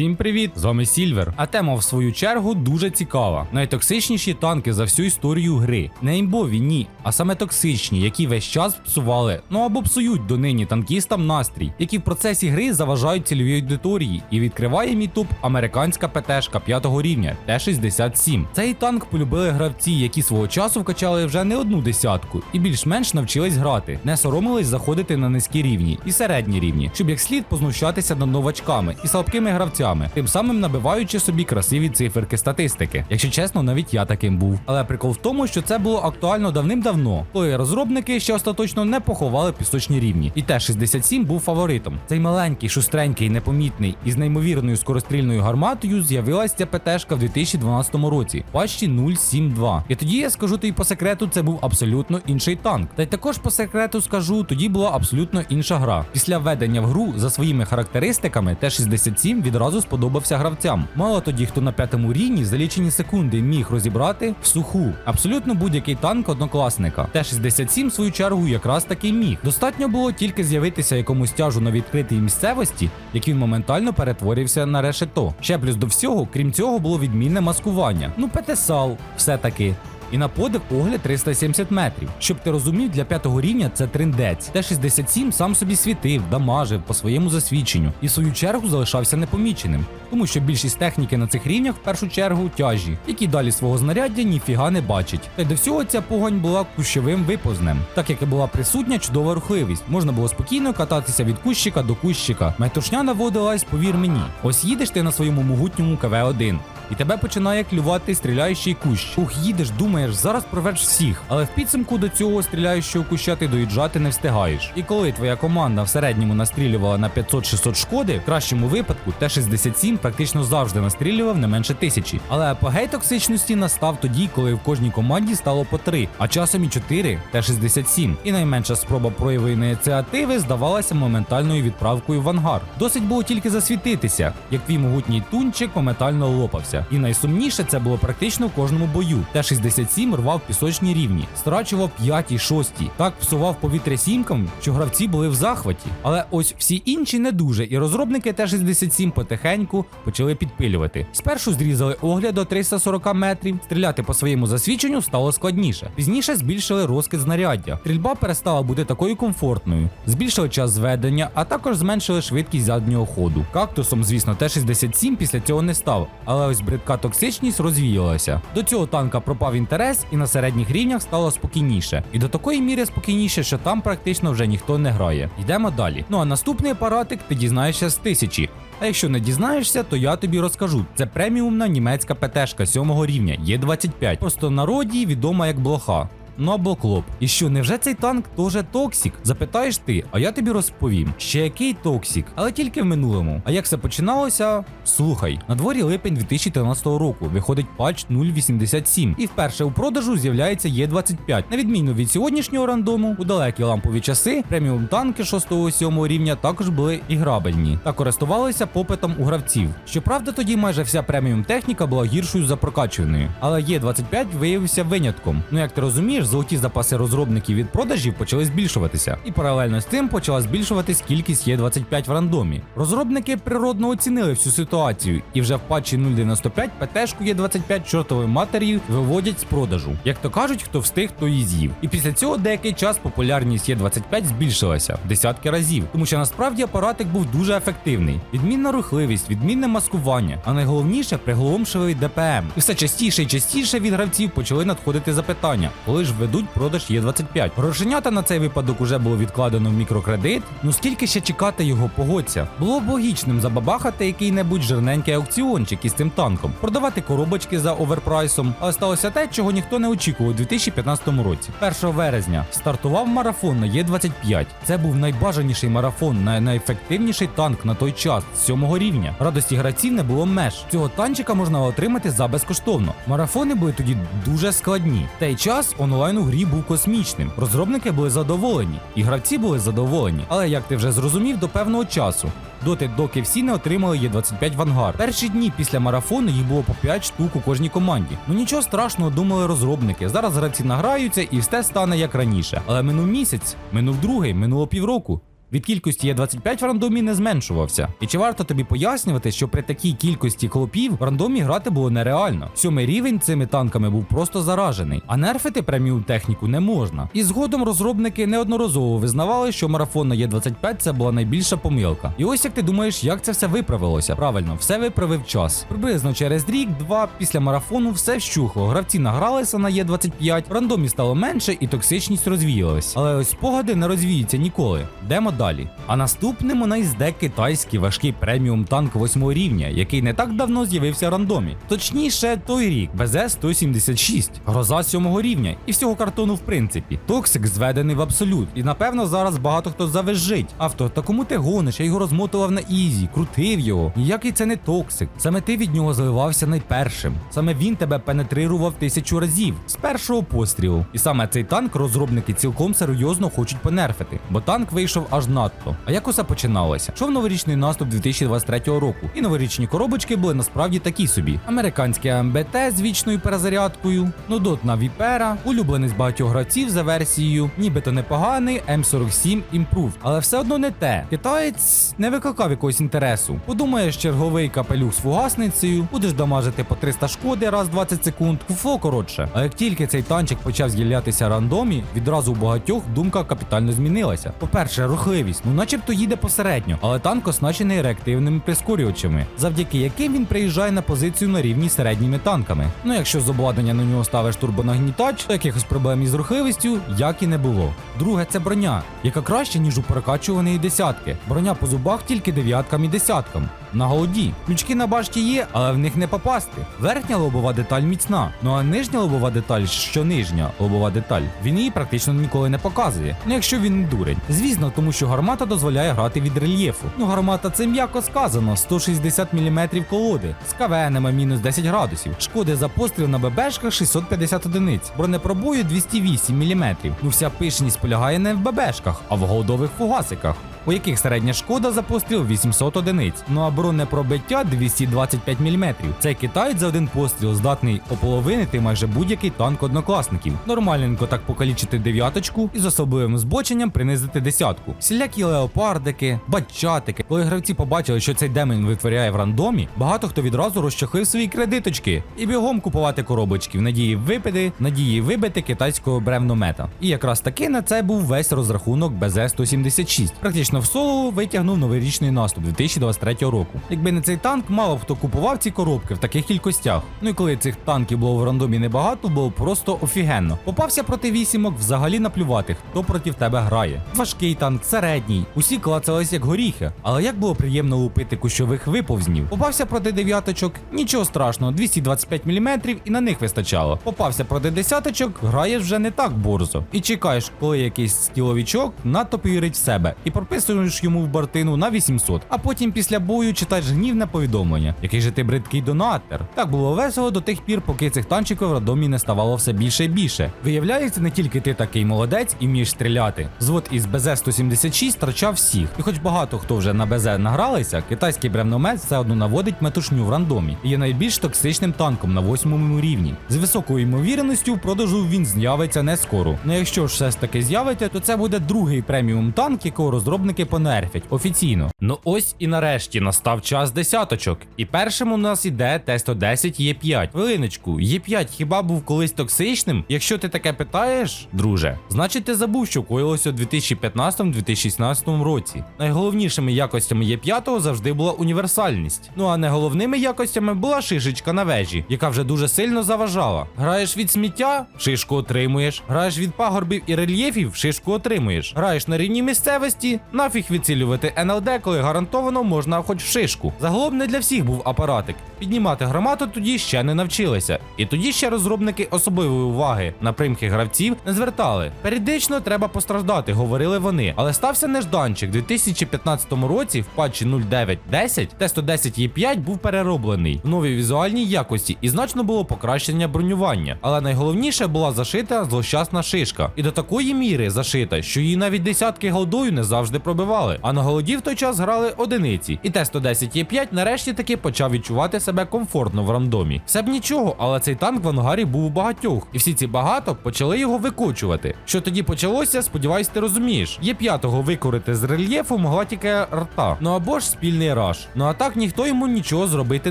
Всім привіт! З вами Сільвер. А тема в свою чергу дуже цікава. Найтоксичніші танки за всю історію гри. Не імбові, ні, а саме токсичні, які весь час псували, ну або псують донині танкістам настрій, які в процесі гри заважають цільовій аудиторії. І відкриває мій топ американська ПТшка 5 рівня Т-67. Цей танк полюбили гравці, які свого часу вкачали вже не одну десятку, і більш-менш навчились грати, не соромились заходити на низькі рівні і середні рівні, щоб як слід познущатися над новачками і слабкими гравцями, тим самим набиваючи собі красиві циферки статистики. Якщо чесно, навіть я таким був. Але прикол в тому, що це було актуально давним-давно, коли розробники ще остаточно не поховали пісочні рівні. І Т-67 був фаворитом. Цей маленький, шустренький, непомітний і з неймовірною скорострільною гарматою з'явилася ця ПТшка в 2012 році, патчі 072. І тоді я скажу тобі по секрету, це був абсолютно інший танк. Та й також по секрету скажу, тоді була абсолютно інша гра. Після введення в гру за своїми характеристиками Т-67 відразу сподобався гравцям. Мало тоді, хто на п'ятому рівні за лічені секунди міг розібрати в суху абсолютно будь-який танк однокласника. Т-67, в свою чергу, якраз таки міг. Достатньо було тільки з'явитися якомусь тяжу на відкритій місцевості, як він моментально перетворився на решето. Ще плюс до всього, крім цього, було відмінне маскування. Ну, ПТСАЛ, все таки. І на подив огляд 370 метрів. Щоб ти розумів, для п'ятого рівня це триндець. Т-67 сам собі світив, дамажив по своєму засвідченню і в свою чергу залишався непоміченим, тому що більшість техніки на цих рівнях в першу чергу тяжі, які далі свого знаряддя ніфіга не бачать. Та й до всього ця погонь була кущовим випознем, так як і була присутня чудова рухливість. Можна було спокійно кататися від кущика до кущика. Метушня наводилась, повір мені. Ось їдеш ти на своєму могутньому КВ-1. І тебе починає клювати стріляючий кущ. Ух, їдеш, думаєш, зараз проведеш всіх, але в підсумку до цього стріляючого куща ти доїжджати не встигаєш. І коли твоя команда в середньому настрілювала на 500-600 шкоди, в кращому випадку Т-67 практично завжди настрілював не менше тисячі. Але апогей токсичності настав тоді, коли в кожній команді стало по 3, а часом і 4 Т-67. І найменша спроба прояву ініціативи здавалася моментальною відправкою в ангар. Досить було тільки засвітитися, як твій могутній тунчик моментально лопався. І найсумніше це було практично в кожному бою. Т-67 рвав пісочні рівні, страчував п'яті, шості. Так псував повітря сімкам, що гравці були в захваті. Але ось всі інші не дуже, і розробники Т-67 потихеньку почали підпилювати. Спершу зрізали огляд до 340 метрів, стріляти по своєму засвідченню стало складніше. Пізніше збільшили розкид знаряддя. Стрільба перестала бути такою комфортною, збільшили час зведення, а також зменшили швидкість заднього ходу. Кактусом, звісно, Т-67 після цього не став, але ось бридка токсичність розвіялася. До цього танка пропав інтерес, і на середніх рівнях стало спокійніше. І до такої міри спокійніше, що там практично вже ніхто не грає. Йдемо далі. Ну а наступний апаратик ти дізнаєшся з тисячі. А якщо не дізнаєшся, то я тобі розкажу. Це преміумна німецька ПТшка 7 рівня Є25. Просто в народі відома як блоха. Ну або клоп. І що, невже цей танк теж токсік? Запитаєш ти, а я тобі розповім. Ще який токсік, але тільки в минулому. А як все починалося? Слухай, на дворі липень 2013 року виходить патч 087, і вперше у продажу з'являється Є25. На відміну від сьогоднішнього рандому, у далекі лампові часи преміум танки 6-7 рівня також були іграбельні та користувалися попитом у гравців. Щоправда, тоді майже вся преміум техніка була гіршою за прокачуваною, але Є25 виявився винятком. Ну як ти розумієш, золоті запаси розробників від продажів почали збільшуватися, і паралельно з цим почала збільшуватись кількість Є25 в рандомі. Розробники природно оцінили всю ситуацію, і вже в патчі 0.95 ПТшку Є25 чортової матері виводять з продажу. Як то кажуть, хто встиг, то і з'їв. І після цього деякий час популярність Є25 збільшилася в десятки разів, тому що насправді апаратик був дуже ефективний. Відмінна рухливість, відмінне маскування, а найголовніше приголомшивий ДПМ. І все частіше і частіше від гравців почали надходити запитання, коли ж ведуть продаж Є25. Грошенята на цей випадок уже було відкладено в мікрокредит. Ну скільки ще чекати його погодься? Було б логічним забабахати який-небудь жирненький аукціончик із цим танком, продавати коробочки за оверпрайсом, але сталося те, чого ніхто не очікував у 2015 році. 1 березня стартував марафон на Є25. Це був найбажаніший марафон, най- найефективніший танк на той час з 7 рівня. Радості гравців не було меж. Цього танчика можна отримати за безкоштовно. Марафони були тоді дуже складні. В той час онлайн у грі був космічним. Розробники були задоволені, і гравці були задоволені. Але як ти вже зрозумів, до певного часу. Доти, доки всі не отримали Є25 вангар. ангар. Перші дні після марафону їх було по 5 штук у кожній команді. Ну нічого страшного, думали розробники. Зараз гравці награються і все стане як раніше. Але минув місяць, минув другий, минуло півроку. Від кількості Є25 в рандомі не зменшувався. І чи варто тобі пояснювати, що при такій кількості хлопів в рандомі грати було нереально? Сьомий рівень цими танками був просто заражений, а нерфити преміум техніку не можна. І згодом розробники неодноразово визнавали, що марафон на Є25 це була найбільша помилка. І ось як ти думаєш, як це все виправилося? Правильно, все виправив час. Приблизно через рік-два після марафону все вщухло. Гравці награлися на Є25, в рандомі стало менше і токсичність розвіялась. Але ось спогади не розвіються ніколи. Йдемо далі. А наступним у нас йде китайський важкий преміум танк 8 рівня, який не так давно з'явився рандомі. Точніше, той рік БЗ-176, гроза 7 рівня і всього картону в принципі. Токсик зведений в абсолют, і напевно зараз багато хто завизжить. Авто, та кому ти гониш? Я його розмотував на ізі, крутив його. Ніякий це не токсик. Саме ти від нього заливався найпершим. Саме він тебе пенетрирував тисячу разів з першого пострілу. І саме цей танк розробники цілком серйозно хочуть понерфити, бо танк вийшов аж надто. А як усе починалося? Шов новорічний наступ 2023 року, і новорічні коробочки були насправді такі собі: американське АМБТ з вічною перезарядкою, нудотна Віпера, улюблений з багатьох гравців за версією, нібито непоганий М47 Improved. Але все одно не те. Китаєць не викликав якогось інтересу. Подумаєш, черговий капелюх з фугасницею, будеш дамажити по 300 шкоди раз в 20 секунд. Фуфло коротше. А як тільки цей танчик почав з'являтися рандомі, відразу у багатьох думка капітально змінилася. По-перше, рухливість, ну начебто їде посередньо, але танк оснащений реактивними прискорювачами, завдяки яким він приїжджає на позицію на рівні з середніми танками. Ну якщо з обладнання на нього ставиш турбонагнітач, то якихось проблем із рухливістю як і не було. Друге, це броня, яка краще, ніж у перекачуваної десятки. Броня по зубах тільки дев'яткам і десяткам. На голоді. Ключки на башті є, але в них не попасти. Верхня лобова деталь міцна. Ну а нижня лобова деталь, що нижня лобова деталь, він її практично ніколи не показує. Ну якщо він не дурень. Звісно, тому що гармата дозволяє грати від рельєфу. Ну гармата це м'яко сказано, 160 мм колоди, з кавенами мінус 10 градусів. Шкоди за постріл на ББшках 650 одиниць, бронепробою 208 мм. Ну вся пишність полягає не в ББшках, а в голдових фугасиках. У яких середня шкода за постріл 800 одиниць, ну а бронепробиття 225 мм. Цей китаєць за один постріл здатний ополовинити майже будь-який танк однокласників. Нормальненько так покалічити дев'яточку і з особливим збоченням принизити десятку. Всілякі леопардики, батчатики. Коли гравці побачили, що цей демон витворяє в рандомі, багато хто відразу розчахив свої кредиточки і бігом купувати коробочки в надії випити, надії вибити китайського бревномета. І якраз таки на це був весь розрахунок БЗ-176. Практично в соло витягнув новорічний наступ 2023 року. Якби не цей танк, мало б хто купував ці коробки в таких кількостях. Ну і коли цих танків було в рандомі небагато, було просто офігенно. Попався проти вісімок, взагалі наплювати, хто проти тебе грає. Важкий танк, середній, усі клацались як горіхи. Але як було приємно лупити кущових виповзнів. Попався проти дев'яточок, нічого страшного, 225 мм і на них вистачало. Попався проти десяточок, граєш вже не так борзо. І чекаєш, коли якийсь стіловічок надто повірить в себе, і прописуєш йому в бартину на 800. А потім після бою читаєш гнівне повідомлення, який же ти бридкий донатер. Так було весело до тих пір, поки цих танчиків в радомі не ставало все більше і більше. Виявляється, не тільки ти такий молодець і вмієш стріляти. Звод із БЗ-176 втрачав всіх. І хоч багато хто вже на БЗ награлися, китайський бревномет все одно наводить метушню в рандомі і є найбільш токсичним танком на восьмому рівні. З високою ймовірністю в продажу він з'явиться не скоро. Ну якщо ж все ж таки з'явиться, то це буде другий преміум танк, якого розробники понерфять офіційно. Ну ось і нарешті настав час десяточок. І першим у нас іде Т-110 Є5. Хвилиночку, Є5 хіба був колись токсичним? Якщо ти таке питаєш, друже, значить ти забув, що коїлося у 2015-2016 році. Найголовнішими якостями Є5 завжди була універсальність. Ну а не головними якостями була шишечка на вежі, яка вже дуже сильно заважала. Граєш від сміття, шишку отримуєш. Граєш від пагорбів і рельєфів, шишку отримуєш. Граєш на рівній місцевості, нафіг відцілювати НЛД, коли гарантовано можна хоч в шишку. Загалом не для всіх був апаратик. Піднімати громаду тоді ще не навчилися. І тоді ще розробники особливої уваги на примхи гравців не звертали. Періодично треба постраждати, говорили вони. Але стався нежданчик. У 2015 році в патчі 0910 Т-110 Е5 був перероблений в новій візуальній якості і значно було покращення бронювання. Але найголовніше була зашита злощасна шишка. І до такої міри зашита, що її навіть десятки голдою не завжди пробивали. А на голоді в той час грали одиниці. І Т-110 Є5 нарешті таки почав відчувати себе комфортно в рандомі. Все б нічого, але цей танк в ангарі був у багатьох, і всі ці багато почали його викочувати. Що тоді почалося, сподіваюсь, ти розумієш. Є п'ятого викорити з рельєфу могла тільки рта. Ну або ж спільний раш. Ну а так ніхто йому нічого зробити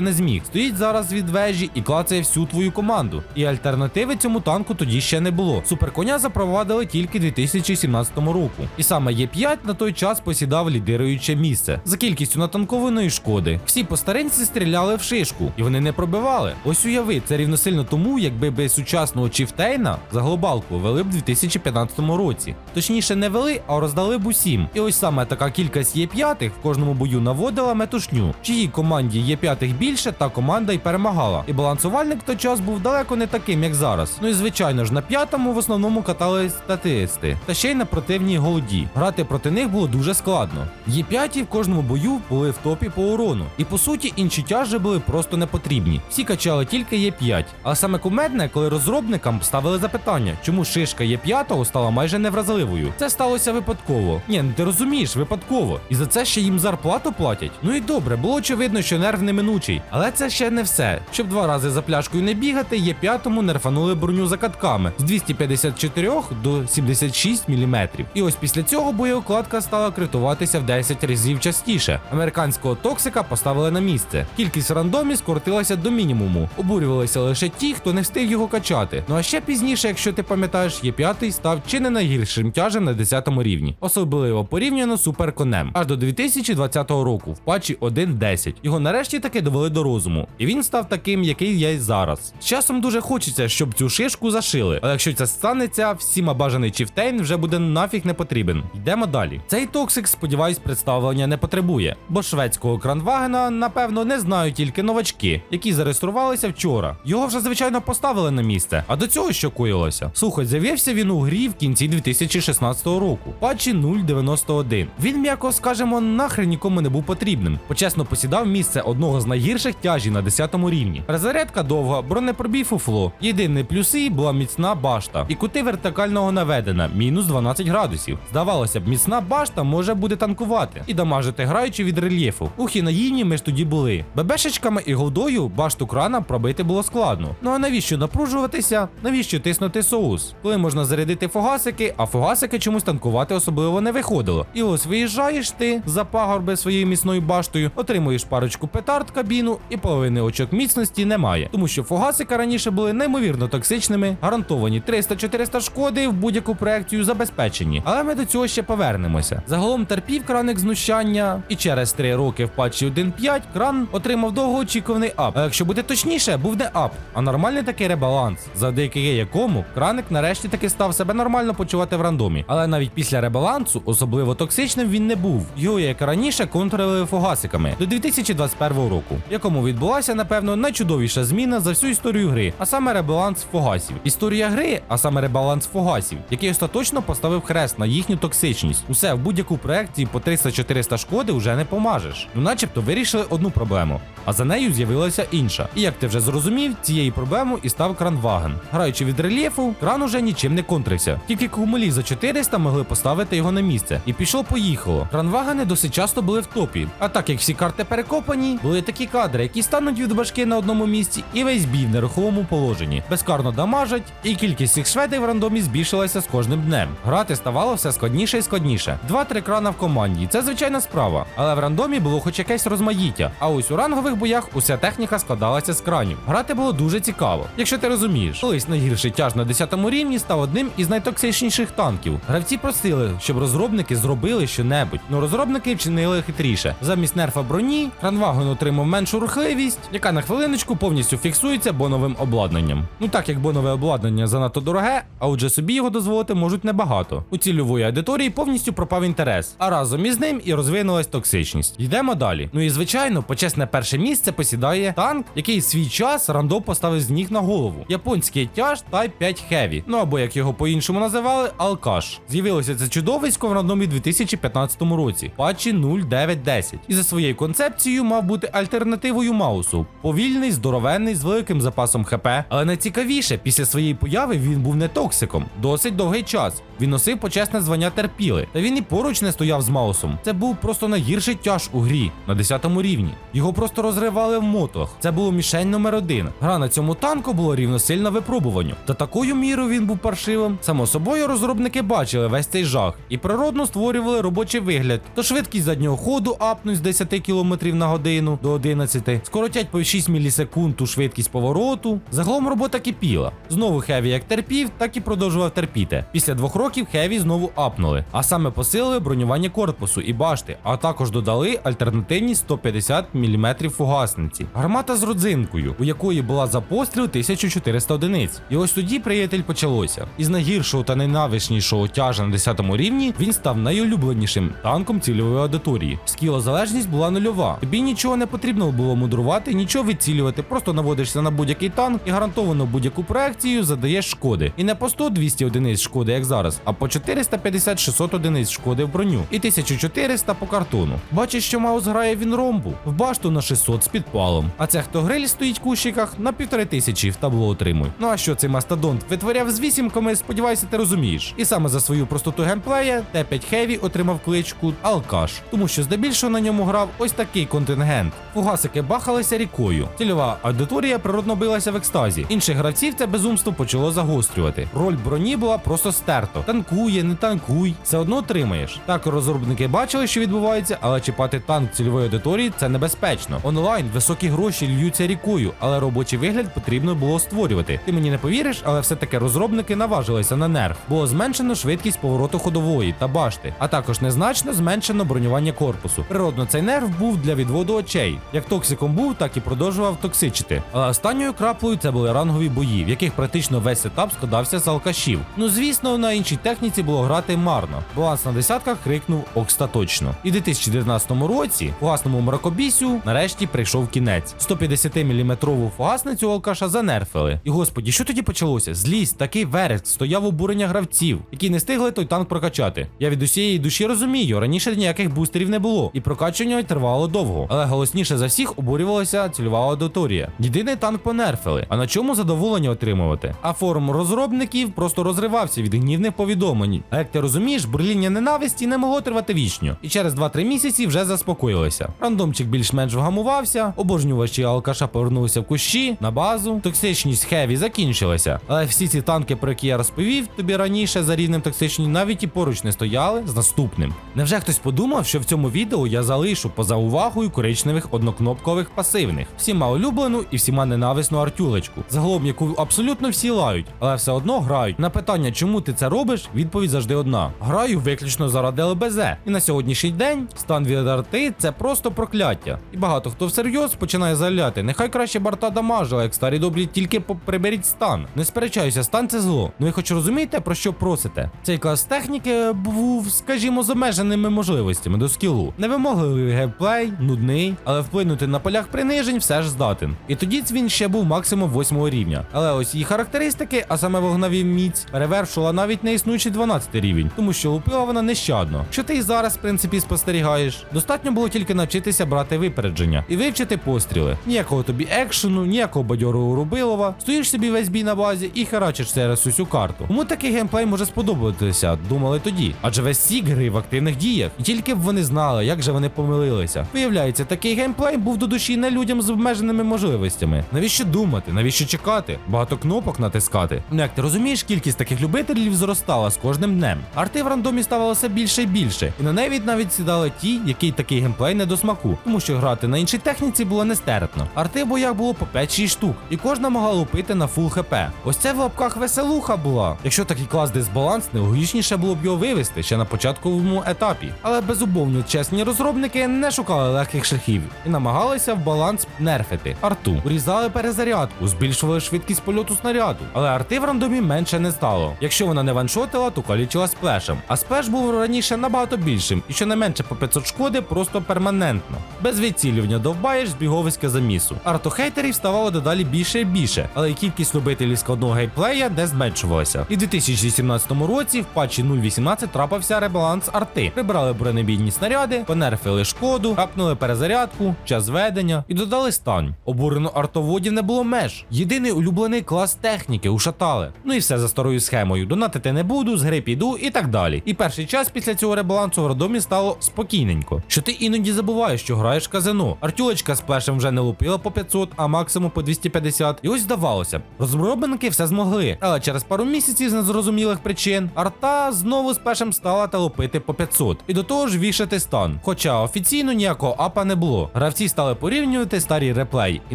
не зміг. Стоїть зараз від вежі і клацає всю твою команду. І альтернативи цьому танку тоді ще не було. Суперконя запровадили тільки 2017 року. І саме Є5 на той час посідав лідируюче місце за кількістю натанкованої шкоди. Всі по старинці стріляли в шишку, і вони не пробивали. Ось уяви, це рівносильно тому, якби без сучасного Чіфтейна за глобалку вели б в 2015 році. Точніше, не вели, а роздали б усім. І ось саме така кількість Є5 в кожному бою наводила метушню. Чиїй команді Є5 більше, та команда й перемагала. І балансувальник в той час був далеко не таким, як зараз. Ну і звичайно ж, на п'ятому в основному катались статисти, та ще й на противній голоді. Грати проти них було дуже складно. Є5 в кожному бою були в топі по урону. І по суті, інші тяжі були просто не потрібні. Всі качали тільки Є5. Але саме кумедне, коли розробникам ставили запитання, чому шишка Є5 стала майже невразливою. Це сталося випадково. Ні, ну ти розумієш, випадково. І за це ще їм зарплату платять. Ну і добре, було очевидно, що нерв неминучий. Але це ще не все. Щоб два рази за пляшкою не бігати, Є5 нерфанули броню за катками з 254 до 76 мм. І ось після цього боєукладка стала критуватися в 10 разів частіше. Американського токсика поставили на місце. Кількість рандомів скоротилася до мінімуму. Обурювалися лише ті, хто не встиг його качати. Ну а ще пізніше, якщо ти пам'ятаєш, Є5 став чи не найгіршим тяжем на 10 рівні, особливо порівняно з суперконем. Аж до 2020 року в патчі 1.10. Його нарешті таки довели до розуму, і він став таким, який я й зараз. З часом дуже хочеться, щоб цю шишку зашили. Але якщо це станеться, всім бажаний чіфтейн вже буде нафіг не потрібен. Йдемо далі. Цей токсик, сподіваюсь, представлення не потребує, бо шведського кранвагена, напевно, не знають тільки новачки, які зареєструвалися вчора. Його вже звичайно поставили на місце. А до цього що коїлося? Слухай, з'явився він у грі в кінці 2016 року. Патчі 0.91. Він, м'яко скажемо, нахрен нікому не був потрібним. Почесно посідав місце одного з найгірших тяжів на 10 рівні. Перезарядка довга, бронепробій фуфло. Єдиний плюси була міцна башта. І кути вертикального наведена, мінус 12 градусів. Здавалося б, міцна башта може буде танкувати і дамажити граючи від рельєфу. Ухи наївні ми ж тоді були. Бебешечками і голдою башту крана пробити було складно. Ну а навіщо напружуватися? Навіщо тиснути соус? Коли можна зарядити фугасики, а фугасики чомусь танкувати особливо не виходило. І ось виїжджаєш ти за пагорби своєю міцною баштою, отримуєш парочку петард кабіну, і половини очок міцності немає. Тому що фугасика раніше були неймовірно токсичними, гарантовані 300-400 шкоди в будь-яку проекцію забезпечені. Але ми до цього ще повернемося. Загалом терпів краник знущання, і через 3 роки в патчі 1.5 кран отримав довгоочікуваний ап. А якщо бути точніше, був не ап, а нормальний такий ребаланс, завдяки якому краник нарешті таки став себе нормально почувати в рандомі. Але навіть після ребалансу особливо токсичним він не був. Його, як раніше, контролили фугасиками до 2021 року, в якому відбулася, напевно, найчудовіша зміна за всю історію гри, а саме ребаланс фугасів. Історія гри, а саме ребаланс фугасів, який остаточно поставив хрест на їхню токсичність. Усе в будь-яку проекції по 300-400 шкоди вже не помажеш. Ну, начебто, вирішили одну проблему, а за нею з'явилася інша. І як ти вже зрозумів, цією проблемою і став кранваген. Граючи від рельєфу, кран уже нічим не контрився. Тільки кумулі за 400 могли поставити його на місце. І пішло поїхало. Кранвагени досить часто були в топі. А так як всі карти перекопані, були такі кадри, які стануть від башки на одному місці, і весь бій в нерухомому положенні. Безкарно дамажать, і кількість цих шведів в рандомі збільшилася з кожним днем. Грати ставало все складніше і складніше. Два-три крана в команді. Це звичайна справа. Але в рандомі було хоч якесь розмаїття. А ось у рангових боях уся техніка складалася з кранів. Грати було дуже цікаво, якщо ти розумієш. Колись найгірший тяж на 10 рівні став одним із найтоксичніших танків. Гравці просили, щоб розробники зробили щонебудь. Ну розробники вчинили хитріше. Замість нерфа броні, кранваген отримав меншу рухливість, яка на хвилиночку повністю фіксується боновим обладнанням. Ну так як бонове обладнання занадто дороге, а отже собі його дозволити можуть небагато. У цільової аудиторії повністю пропав інтерес, а разом із ним і розвинулась токсичність. Йдемо далі. Ну і звичайно, почесне перше місце посідає танк, який свій час рандом поставив з ніг на голову. Японський тяж Type 5 Heavy. Ну або як його по-іншому називали, Алкаш. З'явилося це чудовисько в рандомі 2015 році, патчі 0910. І за своєю концепцією мав бути альтернативою Маусу. Повільний, здоровенний, з великим запасом ХП. Але найцікавіше, після своєї появи він був не токсиком. Досить довгий час. Він носив почесне звання терпіли. Та він і поруч поруч не стояв з Маусом. Це був просто найгірший тяж у грі на 10 рівні. Його просто розривали в мотох. Це було мішень номер один. Гра на цьому танку була рівносильна випробуванню. Та такою мірою він був паршивим. Само собою розробники бачили весь цей жах і природно створювали робочий вигляд. То швидкість заднього ходу апнуть з 10 км на годину до 11, скоротять по 6 мілісекунд ту швидкість повороту. Загалом робота кипіла. Знову Хеві як терпів, так і продовжував терпіти. Після двох років Хеві знову апнули, а саме посилили бронювання корпусу і башти, а також додали альтернативні 150 мм фугасниці. Гармата з родзинкою, у якої була за постріл 1400 одиниць. І ось тоді приятель почалося. Із найгіршого та найнавичнішого тяжа на 10 рівні він став найулюбленішим танком цільової аудиторії. Скілозалежність була нульова. Тобі нічого не потрібно було мудрувати, нічого відцілювати, просто наводишся на будь-який танк і гарантовано будь-яку проекцію задаєш шкоди. І не по 100-200 одиниць шкоди, як зараз, а по 450-600 одиниць шкоди броню і 1400 по картону. Бачиш, що Маус грає він ромбу в башту на 600 з підпалом. А це хто гриль стоїть в кущиках на півтори тисячі в табло отримуй. Ну а що цей мастодонт витворяв з вісімками, сподіваюся, ти розумієш. І саме за свою простоту геймплея Т5 Heavy отримав кличку Алкаш, тому що здебільшого на ньому грав ось такий контингент. Фугасики бахалися рікою. Цільова аудиторія природно билася в екстазі. Інших гравців це безумство почало загострювати. Роль броні була просто стерто. Танкує, не танкуй, все одно отримаєш. Так розробники бачили, що відбувається, але чіпати танк цільової аудиторії це небезпечно. Онлайн високі гроші льються рікою, але робочий вигляд потрібно було створювати. Ти мені не повіриш, але все таки розробники наважилися на нерв. Було зменшено швидкість повороту ходової та башти, а також незначно зменшено бронювання корпусу. Природно, цей нерв був для відводу очей. Як токсиком був, так і продовжував токсичити. Але останньою краплею це були рангові бої, в яких практично весь сетап складався з алкашів. Ну звісно, на іншій техніці було грати марно. Баланс на десятках крикнув остаточно. І в 2019 році фугасному мракобісю нарешті прийшов кінець. 150 мм фугасницю алкаша занерфили. І господі, що тоді почалося? Злість, такий вереск, стояв обурення гравців, які не встигли той танк прокачати. Я від усієї душі розумію, раніше ніяких бустерів не було, і прокачування тривало довго. Але голосніше за всіх обурювалася цільова аудиторія. Єдиний танк понерфили. А на чому задоволення отримувати? А форум розробників просто розривався від гнівних повідомлень. А як ти розумієш, бурління ненависті не могло тривати вічно. І через 2-3 місяці вже заспокоїлися. Рандомчик більш-менш вгамувався, обожнювачі алкаша повернулися в кущі на базу. Токсичність Хеві закінчилася. Але всі ці танки, про які я розповів тобі раніше за рівнем токсичні, навіть і поруч не стояли з наступним. Невже хтось подумав, що в цьому відео я залишу поза увагою коричневих однокнопкових пасивних, всіма улюблену і всіма ненависну артюлечку, загалом яку абсолютно всі лають, але все одно грають. На питання, чому ти це робиш, відповідь завжди одна: граю виключно заради ЛБЗ. І на сьогоднішній день стан від арти це просто прокляття. І багато хто всерйоз починає заляти. Нехай краще барта дамажила, як старі добрі, тільки приберіть стан. Не сперечаюся, стан це зло. Ну ви хоч розумієте, про що просите? Цей клас техніки був, скажімо, з обмеженими можливостями до скілу. Невимогливий геймплей, нудний, але вплинути на полях принижень все ж здатен. І тоді він ще був максимум 8 рівня. Але ось її характеристики, а саме вогневі міць, перевершила навіть неіснуючий 12 рівень, тому що лупила вона нещадно. Що ти і зараз, в принципі, спостерігаєш? Достатньо було тільки навчитися брати випередження і вивчити постріли. Ніякого тобі екшену, ніякого бадьорого рубилова. Стоїш собі весь бій на базі і херачиш через усю карту. Кому такий геймплей може сподобатися, думали тоді. Адже весь сік гри в активних діях. І тільки б вони знали, як же вони помилилися. Виявляється, такий геймплей був до душі не людям з обмеженими можливостями. Навіщо думати? Навіщо чекати? Багато кнопок натискати. Ну як ти розумієш, кількість таких любителів зростала з кожним днем. Арти в рандомі ставало все більше і більше. І на неї навіть сідали ті, який такий геймплей не до смаку, тому що грати на іншій техніці було нестерпно. Арти в боях було по 5-6 штук, і кожна могла лупити на фул хп. Ось це в лапках веселуха була. Якщо такий клас дисбалансний, логічніше було б його вивести ще на початковому етапі. Але безумовно чесні розробники не шукали легких шляхів і намагалися в баланс нерфити. Арту урізали перезарядку, збільшували швидкість польоту снаряду. Але арти в рандомі менше не стало. Якщо вона не ваншотила, то калічила сплешем. А сплеш був раніше набагато більшим, і щонайменше по 500 шкоди просто перманентно. Без відцілювання довбаєш збіговиська замісу. Артохейтерів ставало дедалі більше і більше, але й кількість любителів складного геймплея не зменшувалася. І в 2017 році в патчі 0.18 трапився ребаланс арти. Прибрали бронебійні снаряди, понерфили шкоду, капнули перезарядку, час ведення і додали стань. Обурено артоводів не було меж. Єдиний улюблений клас техніки ушатали. Ну і все за старою схемою. Донатити не буду, з гри піду і так далі. І перший час після цього ребалансу в родомі стало спокійненько. Що ти іноді забуваєш, що граєш в казино. Артюлечка з плешем вже не лупила по 500, а максимум по 250. І ось здавалося розробники все змогли. Але через пару місяців з незрозумілих причин арта знову з пешем стала та лупити по 500. І до того ж вішати стан. Хоча офіційно ніякого апа не було. Гравці стали порівнювати старі реплеї. І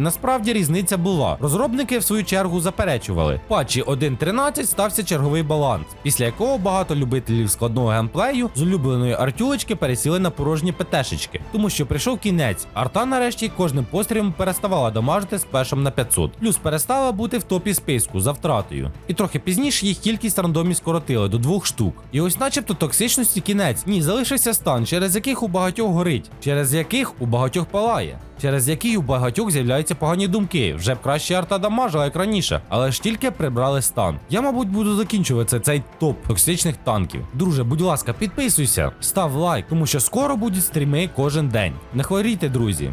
насправді різниця була. Розробники в свою чергу заперечували. Патчі 1.13 стався черговий баланс, після якого багато любителів складного геймплею з улюбленої артюлечки пересіли на порожні ПТшечки, тому що прийшов кінець. Арта нарешті кожним пострілом переставала дамажити з пешем на 500, плюс перестала бути в топі списку за втратою. І трохи пізніше їх кількість рандомів скоротили до двох штук. І ось, начебто, токсичності кінець. Ні, залишився стан, через яких у багатьох горить, через яких у багатьох палає. Через який у багатьох з'являються погані думки. Вже б краще арта дамажила, як раніше, але ж тільки прибрали стан. Я, мабуть, буду закінчувати цей топ токсичних танків. Друже, будь ласка, підписуйся, став лайк, тому що скоро будуть стріми кожен день. Не хворійте, друзі.